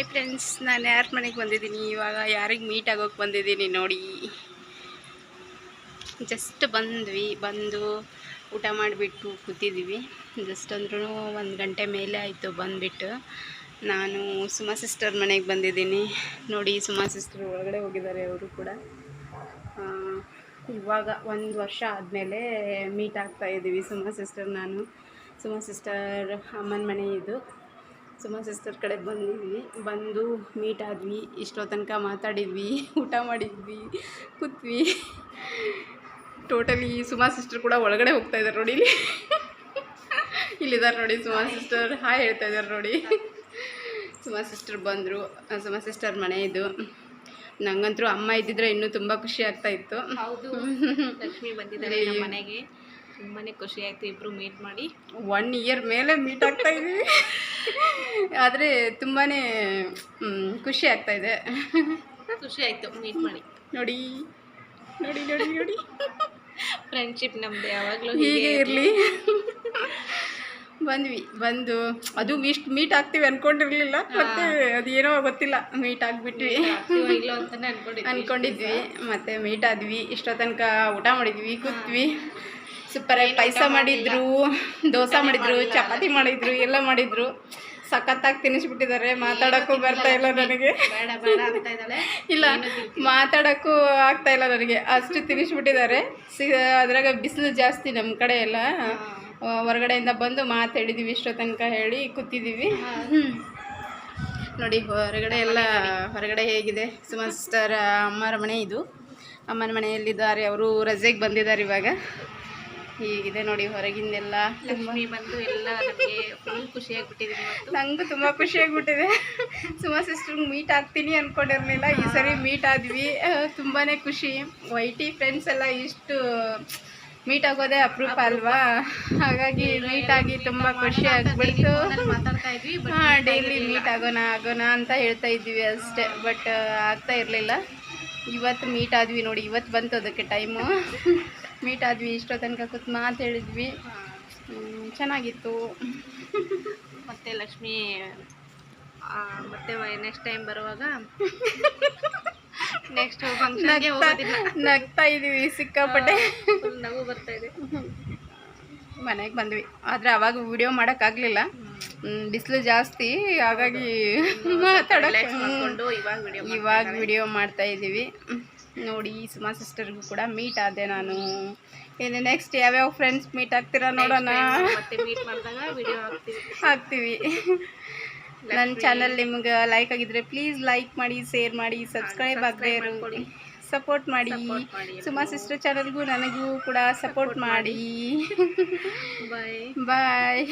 Hi friends ನಾನು ಯಾರ ಮನೆಗೆ ಬಂದಿದ್ದೀನಿ? ಇವಾಗ ಯಾರಿಗೆ ಮೀಟ್ ಆಗೋಕೆ ಬಂದಿದ್ದೀನಿ ನೋಡಿ. ಜಸ್ಟ್ ಬಂದ್ವಿ, ಬಂದು ಊಟ ಮಾಡಿಬಿಟ್ಟು ಕೂತಿದ್ದೀವಿ ಜಸ್ಟ್ ಅಂದ್ರೂ ಒಂದು ಗಂಟೆ ಮೇಲೆ ಆಯಿತು ಬಂದುಬಿಟ್ಟು. ನಾನು ಸುಮಾ ಸಿಸ್ಟರ್ ಮನೆಗೆ ಬಂದಿದ್ದೀನಿ. ನೋಡಿ ಸುಮಾ ಸಿಸ್ಟರ್ ಒಳಗಡೆ ಹೋಗಿದ್ದಾರೆ ಅವರು ಕೂಡ. ಇವಾಗ ಒಂದು ವರ್ಷ ಆದಮೇಲೆ ಮೀಟ್ ಆಗ್ತಾ ಇದ್ದೀವಿ ಸುಮಾ ಸಿಸ್ಟರ್ ನಾನು. ಸುಮಾ ಸಿಸ್ಟರ್ ಅಮ್ಮನ ಮನೆ ಇದು. ಸುಮಾ ಸಿಸ್ಟರ್ ಕಡೆ ಬಂದಿದ್ವಿ. ಬಂದು ಮೀಟ್ ಆದ್ವಿ. ಇಷ್ಟೋ ತನಕ ಮಾತಾಡಿದ್ವಿ. ಊಟ ಮಾಡಿದ್ವಿ. ಕೂತ್ವಿ. ಟೋಟಲಿ ಸುಮಾ ಸಿಸ್ಟರ್ ಕೂಡ ಒಳಗಡೆ ಹೋಗ್ತಾ ಇದ್ದಾರೆ ನೋಡಿ ಇಲ್ಲಿ. ಇಲ್ಲಿದ್ದಾರೆ ನೋಡಿ ಸುಮಾ ಸಿಸ್ಟರ್. ಹಾಯ್ ಹೇಳ್ತಾ ಇದ್ದಾರೆ ನೋಡಿ. ಸುಮಾ ಸಿಸ್ಟರ್ ಬಂದರು. ಸುಮಾ ಸಿಸ್ಟರ್ ಮನೆ ಇದು. ನಂಗಂತರೂ ಅಮ್ಮ ಇದ್ದಿದ್ರೆ ಇನ್ನೂ ತುಂಬ ಖುಷಿ ಆಗ್ತಾ ಇತ್ತು. ಹೌದು. ಲಕ್ಷ್ಮಿ ಬಂದಿದ್ದಾರೆ ಮನೆಗೆ. ತುಂಬಾನೇ ಖುಷಿ ಆಯ್ತು ಇಬ್ರು ಮೀಟ್ ಮಾಡಿ. ಒನ್ ಇಯರ್ ಮೇಲೆ ಮೀಟ್ ಆಗ್ತಾ ಇದೀವಿ. ಆದರೆ ತುಂಬಾ ಖುಷಿ ಆಗ್ತಾ ಇದೆ. ಖುಷಿ ಆಯ್ತು ಮೀಟ್ ಮಾಡಿ. ನೋಡಿ ನೋಡಿ ನೋಡಿ ನೋಡಿ. ಫ್ರೆಂಡ್ಶಿಪ್ ನಮ್ದು ಯಾವಾಗಲೂ ಹೀಗೆ ಇರಲಿ. ಬಂದ್ವಿ ಬಂದು ಅದು ಇಷ್ಟು ಮೀಟ್ ಆಗ್ತೀವಿ ಅನ್ಕೊಂಡಿರ್ಲಿಲ್ಲ ಮತ್ತೆ ಅದೇನೋ ಗೊತ್ತಿಲ್ಲ ಮೀಟ್ ಆಗ್ಬಿಟ್ವಿ. ಅನ್ಕೊಂಡಿದ್ವಿ ಮತ್ತೆ ಮೀಟ್ ಆದ್ವಿ ಇಷ್ಟೋ ತನಕ ಊಟ ಮಾಡಿದ್ವಿ ಕೂತ್ವಿ. ಸೂಪರಾಗಿ ಪಾಯಸ ಮಾಡಿದ್ರು ದೋಸೆ ಮಾಡಿದ್ರು ಚಪಾತಿ ಮಾಡಿದ್ರು ಎಲ್ಲ ಮಾಡಿದ್ರು. ಸಖತ್ತಾಗಿ ತಿನ್ನಿಸ್ಬಿಟ್ಟಿದ್ದಾರೆ. ಮಾತಾಡೋಕ್ಕೂ ಬರ್ತಾ ಇಲ್ಲ ನನಗೆ. ಇಲ್ಲ ಮಾತಾಡೋಕ್ಕೂ ಆಗ್ತಾ ಇಲ್ಲ ನನಗೆ. ಅಷ್ಟು ತಿನ್ನಿಸ್ಬಿಟ್ಟಿದ್ದಾರೆ. ಸಿ ಅದ್ರಾಗ ಬಿಸಿಲು ಜಾಸ್ತಿ ನಮ್ಮ ಕಡೆ ಎಲ್ಲ. ಹೊರಗಡೆಯಿಂದ ಬಂದು ಮಾತಾಡಿದ್ದೀವಿ ಇಷ್ಟೋ ತನಕ ಹೇಳಿ ಕೂತಿದ್ದೀವಿ ನೋಡಿ ಹೊರಗಡೆ ಎಲ್ಲ ಹೊರಗಡೆ ಹೇಗಿದೆ? ಸುಮಾ ಸಿಸ್ಟರ್ ಅಮ್ಮರ ಮನೆ ಇದು. ಅಮ್ಮನ ಮನೆಯಲ್ಲಿದ್ದಾರೆ ಅವರು ರಜೆಗೆ ಬಂದಿದ್ದಾರೆ ಇವಾಗ. ಹೀಗಿದೆ ನೋಡಿ ಹೊರಗಿಂದೆಲ್ಲ ಲಕ್ಷ್ಮಿ ಬಂದು ಎಲ್ಲ ನಮಗೆ ಫುಲ್ ಖುಷಿ ಆಗ್ಬಿಟ್ಟಿದೀನಿ ಇವತ್ತು. ನಂಗೂ ತುಂಬ ಖುಷಿ ಆಗ್ಬಿಟ್ಟಿದೆ. ಸುಮಾ ಸಿಸ್ಟರ್ ಮೀಟ್ ಆಗ್ತೀನಿ ಅಂದ್ಕೊಂಡಿರಲಿಲ್ಲ ಈ ಸರಿ ಮೀಟ್ ಆದ್ವಿ. ತುಂಬಾ ಖುಷಿ. ವೈಟಿ ಫ್ರೆಂಡ್ಸ್ ಎಲ್ಲ ಇಷ್ಟು ಮೀಟ್ ಆಗೋದೇ ಅಪ್ರೂಪ ಅಲ್ವಾ? ಹಾಗಾಗಿ ಮೀಟ್ ಆಗಿ ತುಂಬ ಖುಷಿ ಆಗ್ಬಿಡ್ತು. ಹಾಂ ಡೈಲಿ ಮೀಟ್ ಆಗೋಣ ಆಗೋಣ ಅಂತ ಹೇಳ್ತಾ ಇದ್ವಿ ಅಷ್ಟೇ. ಬಟ್ ಆಗ್ತಾ ಇರಲಿಲ್ಲ. ಇವತ್ತು ಮೀಟ್ ಆದ್ವಿ ನೋಡಿ. ಇವತ್ತು ಬಂತು ಅದಕ್ಕೆ ಟೈಮು ಮೀಟ್ ಆದ್ವಿ ಇಷ್ಟೋ ತನಕ ಕೂತು ಮಾತು ಹೇಳಿದ್ವಿ. ಚೆನ್ನಾಗಿತ್ತು. ಮತ್ತೆ ಲಕ್ಷ್ಮಿ ಮತ್ತೆ ನೆಕ್ಸ್ಟ್ ಟೈಮ್ ಬರುವಾಗ ನೆಕ್ಸ್ಟ್ ಫಂಕ್ಷನ್ಗೆ ಹೋಗೋದಿಲ್ಲ. ನಗ್ತಾ ಇದೀವಿ ಸಿಕ್ಕಾಪಟ್ಟೆ. ನಗು ಬರ್ತಾ ಇದೆ. ಮನೆಗೆ ಬಂದ್ವಿ. ಆದರೆ ಅವಾಗ ವಿಡಿಯೋ ಮಾಡೋಕ್ಕಾಗಲಿಲ್ಲ. ಬಿಸಿಲು ಜಾಸ್ತಿ ಹಾಗಾಗಿ ಮಾತಾಡೋಕೆ ಇವಾಗ ವಿಡಿಯೋ ಮಾಡ್ತಾ ಇದ್ದೀವಿ. ನೋಡಿ ಸುಮಾ ಸಿಸ್ಟರ್ಗೂ ಕೂಡ ಮೀಟ್ ಆದೆ ನಾನು. ಇನ್ನು ನೆಕ್ಸ್ಟ್ ಯಾವ್ಯಾವ ಫ್ರೆಂಡ್ಸ್ ಮೀಟ್ ಆಗ್ತೀರಾ ನೋಡೋಣ. ಮತ್ತೆ ಮೀಟ್ ಮಾಡಿದಾಗ ವಿಡಿಯೋ ಹಾಕ್ತೀವಿ. ನನ್ನ ಚಾನಲ್ ನಿಮ್ಗೆ ಲೈಕ್ ಆಗಿದ್ರೆ ಪ್ಲೀಸ್ ಲೈಕ್ ಮಾಡಿ ಶೇರ್ ಮಾಡಿ ಸಬ್ಸ್ಕ್ರೈಬ್ ಆಗದೆ ಸಪೋರ್ಟ್ ಮಾಡಿ. ಸುಮಾ ಸಿಸ್ಟರ್ ಚಾನಲ್ಗೂ ನನಗೂ ಕೂಡ ಸಪೋರ್ಟ್ ಮಾಡಿ. ಬಾಯ್ ಬಾಯ್